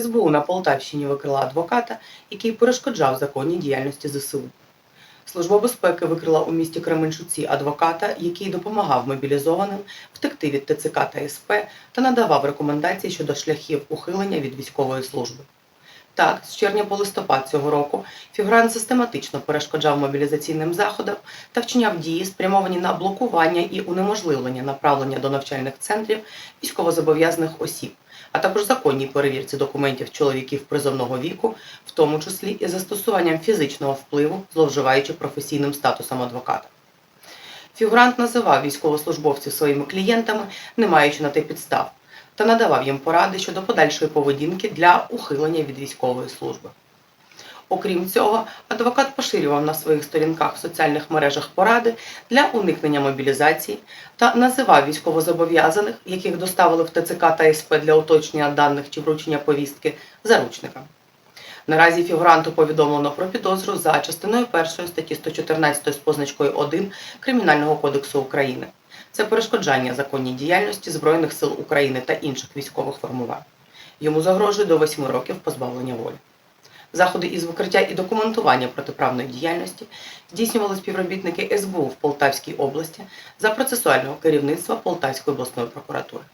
СБУ на Полтавщині викрила адвоката, який перешкоджав законній діяльності ЗСУ. Служба безпеки викрила у місті Кременчуці адвоката, який допомагав мобілізованим втекти від ТЦК та СП та надавав рекомендації щодо шляхів ухилення від військової служби. Так, з червня по листопад цього року фігурант систематично перешкоджав мобілізаційним заходам та вчиняв дії, спрямовані на блокування і унеможливлення направлення до навчальних центрів військовозобов'язаних осіб, а також законній перевірці документів чоловіків призовного віку, в тому числі і застосуванням фізичного впливу, зловживаючи професійним статусом адвоката. Фігурант називав військовослужбовців своїми клієнтами, не маючи на те підстав, та надавав їм поради щодо подальшої поведінки для ухилення від військової служби. Окрім цього, адвокат поширював на своїх сторінках в соціальних мережах поради для уникнення мобілізації та називав військовозобов'язаних, яких доставили в ТЦК та СП для уточнення даних чи вручення повістки, заручниками. Наразі фігуранту повідомлено про підозру за частиною 1 статті 114 з позначкою 1 Кримінального кодексу України. Це перешкоджання законній діяльності Збройних сил України та інших військових формувань. Йому загрожує до 8 років позбавлення волі. Заходи із викриття і документування протиправної діяльності здійснювали співробітники СБУ в Полтавській області за процесуального керівництва Полтавської обласної прокуратури.